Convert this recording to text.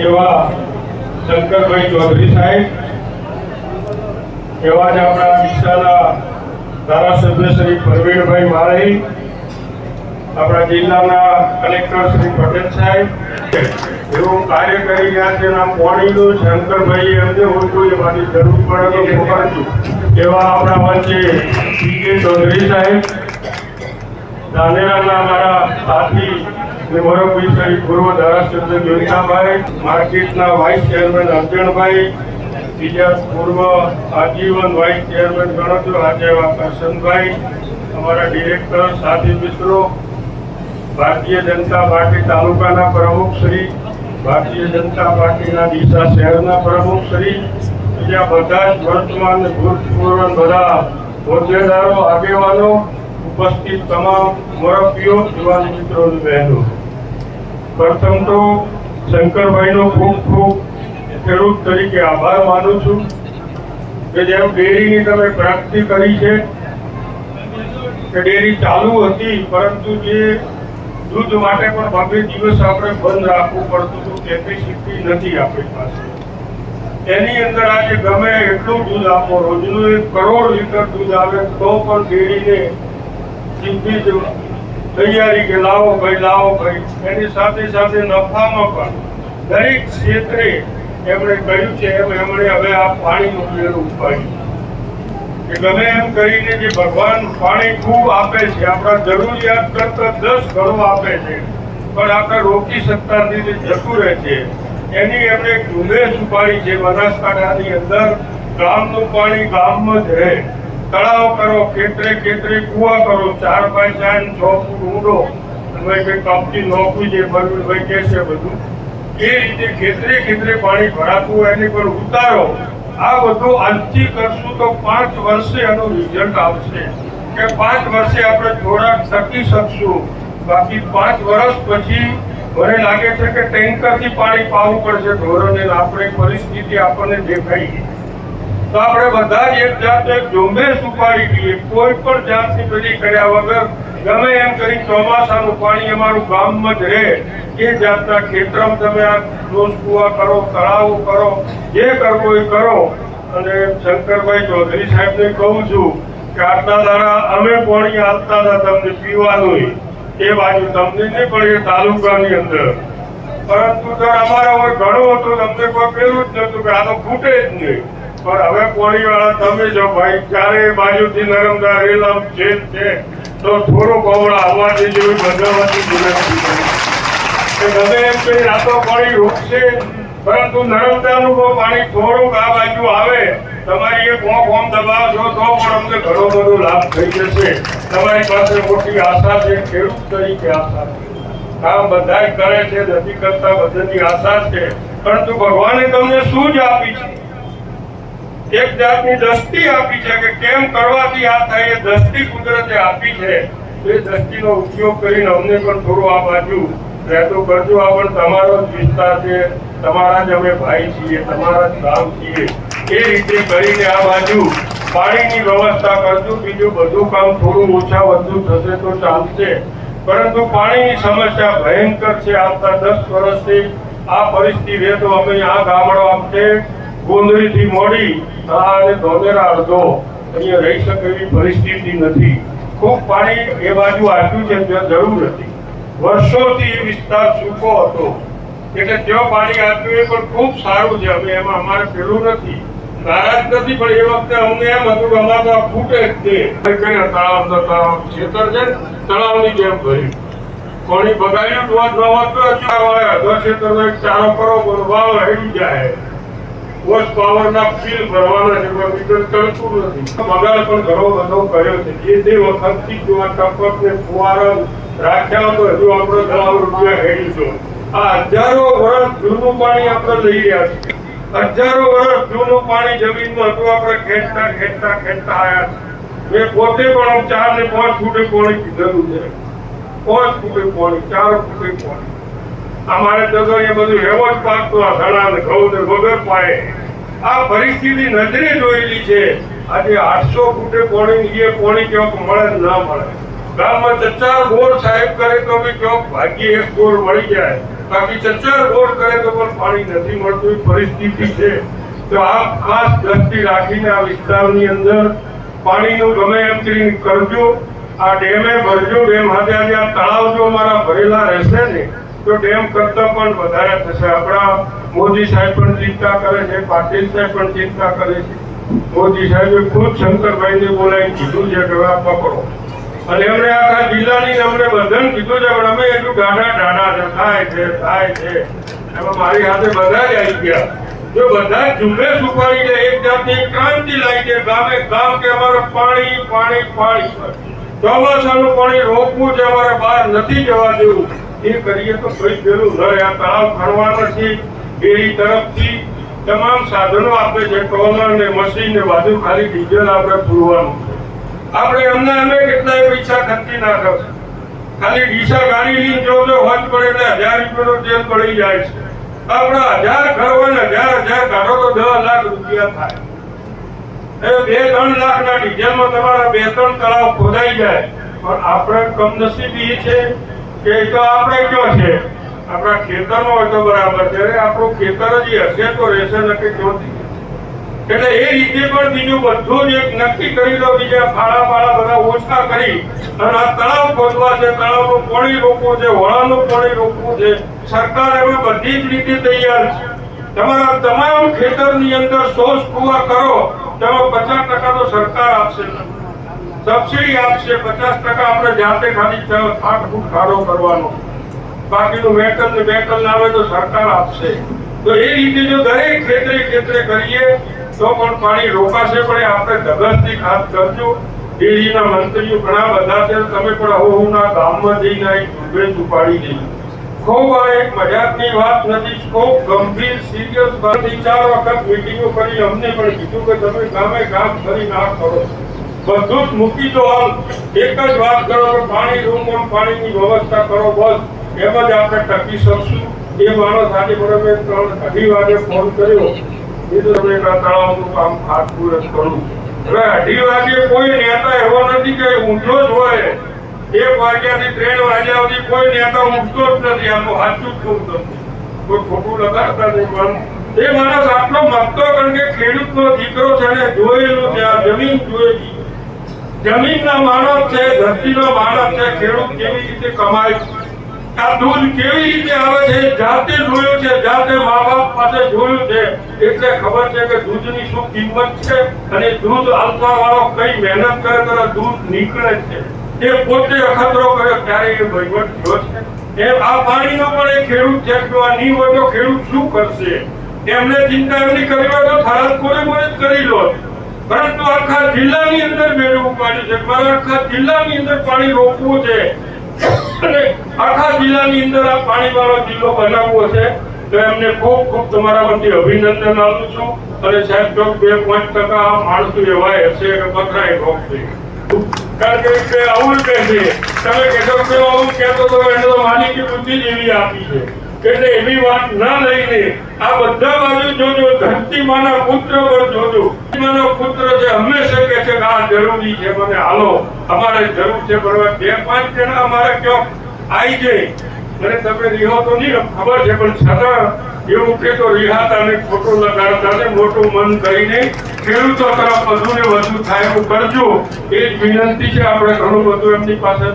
એવા શંકરભાઈ ચૌધરી સાહેબ એવા જ આપણા વિસ્તારના ધારાસભ્ય શ્રી પ્રવીણભાઈ માળી આપણા જિલ્લાના કલેક્ટર શ્રી પટેલ સાહેબ એવું કાર્ય કરી રહ્યા છે આ પાણીનું શંકરભાઈ એમને ઓછું એ મારી જરૂર પડે તો પકડજો એવા આપણા વચ્ચે પી કે ચૌધરી સાહેબ, ધાનેરાના મારા સાથી મોરબી સાહેબ પૂર્વ ધારાસભ્ય જોઈતાભાઈ માર્કેટના વાઇસ ચેરમેન અર્જણભાઈ, બીજા પૂર્વ આજીવન વાઇસ ચેરમેન ગણો આજે એવા કરશનભાઈ, અમારા ડિરેક્ટર, સાથી મિત્રો ભારતીય જનતા પાર્ટી તાલુકાના પ્રમુખ શ્રી, ભારતીય જનતા પાર્ટીના ડીસા શહેરના પ્રમુખ શ્રી, બીજા બધા જ વર્તમાન ભૂતપૂર્વ બધા હોદ્દેદારો, આગેવાનો ઉપસ્થિત તમામ મોરબીઓ યુવાન મિત્રો બહેનો. પ્રથમ તો શંકરભાઈનો ખૂબ ખૂબ ખેડૂત તરીકે આભાર માનું છું કે જેમ ડેરીની તમે પ્રાપ્તિ કરી છે, કે ડેરી ચાલુ હતી, પરંતુ જે દૂધ માટે પણ બબે દિવસ આપણે બંધ રાખવું પડતું હતું. કેપેસિટી નથી આપણી પાસે. એની અંદર આજે ગમે એટલું દૂધ આપો. રોજનું એક કરોડ લીટર દૂધ આવે તો પણ ડેરીને સીધી જ તૈયારી કે લાવો ભાઈ લાવો ભાઈ. એની સાથે સાથે નફામાં પણ દરેક ક્ષેત્રે એમણે કહ્યું છે, એમ એમણે હવે આ પાણીનું પીણું ઉપાડ્યું. ગમે એમ કરીને જે ભગવાન પાણી ખૂબ આપે છે. આપણા જરૂરિયાત કરતા દસ ઘણો આપે છે. પણ આપણે રોકી શકતા નથી જતું રહે છે. એની એમણે ઝુંબેશ ઉપાડી છે. બનાસકાંઠાની અંદર ગામનું પાણી ગામમાં જ રહે. તળાવ કરો, ખેતરે ખેતરે કુવા કરો. ચાર બાય ચાર છ ફૂટ ઊંડો. તમે કંઈ કંપની નોકરી ભરવી ભાઈ કે છે બધું. એ રીતે ખેતરે ખેતરે પાણી ભરાતું હોય, એની પર ઉતારો. આ બધું આજથી કરશું તો પાંચ વર્ષે એનું રિઝલ્ટ આવશે. કે પાંચ વર્ષે આપણે થોડાક ટકી શકશું. બાકી પાંચ વર્ષ પછી મને લાગે છે કે ટેન્કરથી પાણી પાવું પડશે ધોરણે આપણે પરિસ્થિતિ આપણને દેખાઈ. તો આપણે બધા જ એક જાતે ઝુંબેશ ઉપાડી દઈએ. કોઈ પણ જાતની પેલી કર્યા વગર ગમે એમ કરી ચોમાસાનું પાણી અમારું ગામમાં જ રહે. એ જાતના ખેતરમાં તમે આ રોજ કુવા કરો, તળાવો કરો, જે કરવો એ કરો. અને શંકરભાઈ ચૌધરી સાહેબને કહું છું કે આટલા દાડા અમે પાણી આપતા હતા તમને પીવાનું. એ બાજુ તમને નહીં પણ એ તાલુકાની અંદર. પરંતુ સર, અમારા હોય ઘણું હતું, તમને કોઈ પેલું જ નતું કે આ તો ફૂટે જ નહીં. પણ હવે પોણી વાળા તમે જો ભાઈ ચારે બાજુથી નરમદા રેલમ છે? તો થોડુંક હમણાં આવવાથી વિનંતી કરી કે ગમે એમ કરી રાતો તો પાણી રોકશે. પરંતુ નર્મદાનું જો પાણી થોડુંક આ બાજુ આવે. તમારી એક ઓમ ઓમ દબાવશો તો પણ અમને ઘણો બધો લાભ થઈ જશે. તમારી પાસે મોટી આશા છે, ખેડૂત તરીકે આશા છે. કામ બધાય કરે છે, નથી કરતા બધાની આશા છે. પરંતુ ભગવાને તમને શું જ આપી છે? એક જાતની દ્રષ્ટિ આપી છે કે કેમ કરવાથી આ થાય, એ દ્રષ્ટિ કુદરતે આપી છે. એ દ્રષ્ટિનો ઉપયોગ કરીને અમને પણ થોડું આ બાજુ રહેતો કરજો. આ પણ તમારો જ વિસ્તાર છે. તમારા જ અમે ભાઈ છીએ, તમારા જ ગામ છીએ. એ રીતે કરીને આ બાજુ પાણીની વ્યવસ્થા કરજો. બીજું બધું કામ થોડું ઓછા વધુ થશે તો ચાલશે. પરંતુ પાણીની સમસ્યા ભયંકર છે. આવતા દસ વર્ષથી આ પરિસ્થિતિ રહે અમે આ ગામડો આપશે. ગોંદરીથી મોડી અને ધોલેરા અડધો. અહીંયા રહી શકે એવી પરિસ્થિતિ નથી. ખૂબ પાણી એ બાજુ આપ્યું છે ત્યાં જરૂર હતી. વર્ષોથી એ વિસ્તાર સૂકો હતો. એટલે ત્યાં પાણી આપ્યું એ પણ ખૂબ સારું છે. અમે એમાં અમારે પેલું નથી. નારાજ નથી, પણ એ વખતે અમને એમ હતું કે અમારે તો ફૂટે જ તે. કયા તળાવ તો તળાવ ખેતર છે તળાવની જેમ ભર્યું. પાણી બગાડ્યું જ ન હોત આ વાળા અડધો ખેતરનો એક ચારો કરો વાવ હેડી જાય. હોર્સ પાવરના ફીલ ભરવાના છે પણ મીટર ચાલતું નથી. બગાડ પણ ઘણો બધો કર્યો છે. જે તે વખતથી જો આ ટપક ને ફુવારા રાખ્યા તો હજુ આપણે દસ રૂપિયા હેડી છો આ હજારો વર્ષ જૂનું પાણી આપણે લઈ રહ્યા છીએ. હજારો વર્ષ જૂનું પાણી જમીનમાં હતું આપણે ખેંચતા ખેંચતા ખેંચતા આવ્યા. મેં પોતે પણ ચાર ને પાંચ ફૂટે પાણી પીધેલું છે. પાંચ ફૂટે પાણી, ચાર ફૂટે પાણી. અમારે તો તો બધું એવો જ પાકતો આ ધડા ને ઘઉં ને વગર પાયે. આ પરિસ્થિતિ નજરે જોયેલી છે. આજે આઠસો ફૂટે પાણી, એ પોણી ક્યાંક મળે ના મળે. ગામમાં ચચાર બોર સાહેબ કરે તો બી ક્યાંક ભાગ્યે એક બોર મળી જાય. બાકી ચચાર બોર કરે તો પણ પાણી નથી મળતું. પરિસ્થિતિ છે. તો આ ખાસ દ્રષ્ટિ રાખીને આ વિસ્તારની અંદર પાણીનું ગમે એમ કરીને કરજો. આ ડેમે ભરજો, ડેમ હાથે આજે આ તળાવ જો અમારા ભરેલા રહેશે ને તો ડેમ કરતા પણ વધારે થશે. આપણા મોદી સાહેબ પણ ચિંતા કરે છે, પાટીલ સાહેબ પણ ચિંતા કરે છે. મોદી સાહેબે ખુદ શંકરભાઈને બોલાવી કીધું છે કે આ પકડો. અને એમણે આખા જિલ્લાની અમને બધાને કીધું છે, પણ અમે એટલું ગાઢા ડાઢા થાય છે થાય છે. એમાં મારી હાથે બધા જ આવી ગયા. જો બધા જ સુપારી લે, એક જાતની ક્રાંતિ લાવી છે ગામે ગામ કે અમારે પાણી પાણી પાણી. ચોમાસાનું પાણી રોકવું છે અમારે બહાર નથી જવા દેવું. એ કરીએ તો કોઈ પેલું ન આ તળાવ ખણવા નથી. ડેરી તરફથી તમામ સાધનો આપે છે ટ્રોલર ને મશીન ને બાજુ ખાલી ડીઝલ આપણે પૂરવાનું છે. આપણે અમને અમે કેટલાય પૈસા ખર્ચી નાખ્યો ખાલી ડીસા ગાડી લઈને જો જો હોજ પડે એટલે હજાર રૂપિયાનો તેલ પડી જાય છે. આપણા હજાર હોય ને હજાર હજાર કાઢો તો દસ લાખ રૂપિયા થાય. એ બે ત્રણ લાખના ડીઝલમાં તમારા બે ત્રણ તળાવ ખોદાઈ જાય. પણ આપણે કમનસીબી છે કે તો આપણે કયો છે? આપણા ખેતરમાં હોય તો બરાબર છે. આપણું ખેતર જ હશે તો રહેશે નક્કી કયો એટલે એ રીતે પણ બીજું બધું જ નક્કી કરી દો, બીજા ફાળા ફાળા બધા ઓછા કરી. અને આ તળાવ ખોદવા છે, તળાવનું પાણી રોકવું છે, વળાનું પાણી રોકવું છે. સરકાર હવે બધી જ રીતે તૈયાર છે. તમારા તમામ ખેતરની અંદર સોસ કુવા કરો, તેમાં પચાસ ટકા તો સરકાર આપશે સબસિડી આપશે, પચાસ ટકા આપણે જાતે ખાલી છ ફૂટ ખાડો કરવાનો. બાકીનું વેકલ ને મેટલ આવે તો સરકાર આપશે. તો એ રીતે જો દરેક ક્ષેત્રે ક્ષેત્રે કરીએ, તો પણ પાણી રોકાશે, પણ આપણે ધગસથી ખાસ કરજો. ડેરીના મંત્રીઓ ઘણા બધા છે, તમે પણ હવના ગામમાં જઈને એક ઝુંબેશ ઉપાડી દઈએ. ખૂબ આ એક મજાકની વાત નથી, ખૂબ ગંભીર સિરિયસ વાત. ચાર વખત મિટિંગો કરી, અમને પણ કીધું કે તમે ગામે ગામ કરી ના કરો બધું જ મૂકી દો આમ. એક જ વાત કરો કે પાણી રૂમ પાણીની વ્યવસ્થા કરો બસ. એમ જ આપણે ટકી શકશું. એ માણસ આજે મને ત્રણ અઢી વાગે ફોન કર્યો. એ તો તમે તળાવનું કામ હાથ કરું. હવે અઢી વાગે કોઈ નેતા એવો નથી કે ઊંધો જ હોય. એક વાગ્યાથી ત્રણ વાગ્યા સુધી કોઈ નેતા ઉઠતો જ નથી. આમ સાચું કહું તમને કોઈ ખોટું લગાડતા નહીં. પણ એ માણસ આટલો મગતો કારણ કે ખેડૂતનો દીકરો છે ને, જોયેલું આ જમીન જોયેલી. જમીનના માણસ છે, ધરતીનો માણસ છે, ખેડૂત કેવી રીતે કમાય આ દૂધ કેવી રીતે આવે છે જાતે જોયું છે, જાતે મા બાપ પાસે જોયું છે. એટલે ખબર છે કે દૂધની શું કિંમત છે અને દૂધ આપવા વાળો કઈ મહેનત કરે કરે દૂધ નીકળે છે. એ પોતે અખતરો કર્યો, ત્યારે એ વહીવટ થયો છે. એ આ પાણીનો પણ એ ખેડૂત છે, જો આ નહીં હોય તો ખેડૂત શું કરશે? એમને ચિંતા એમની કરી હોય તો થરાદ કોને પરંતુ આખા જિલ્લાની અંદર મેળવવું પાણી છે. આખા જિલ્લાની અંદર પાણી રોકવું છે. આખા જિલ્લાની અંદર આ પાણીવાળો જિલ્લો બનાવવો છે. તો એમને ખૂબ ખૂબ તમારા વતી અભિનંદન આપું છું. અને સાહેબ ચોક બે પાંચ ટકા માણસો એવા હશે કે પથરાય રોકશે કારણ કે આવું કહે છે તમે કે આવું કહેતો તો એને તો માલિકી બુદ્ધિ જેવી આપી છે. એટલે એવી વાત ના લઈને આ બધા બાજુ જોજો ધરતી માના પુત્ર પર જોજો. માનો પુત્ર છે હંમેશા કહે છે આ જરૂરી છે. મને હાલો, અમારે જરૂર છે બરોબર બે પાંચ જણા અમારે કયો આવી જાય? અને તમે રિહો તો નહીં ખબર છે, પણ છતાં એવું કે તો રિહાતા ને ખોટું લગાડતા ને મોટું મન કરીને ખેડૂતો તરફ વધુ ને વધુ થાય એવું કરજો. એ જ વિનંતી છે. આપણે ઘણું બધું એમની પાસેથી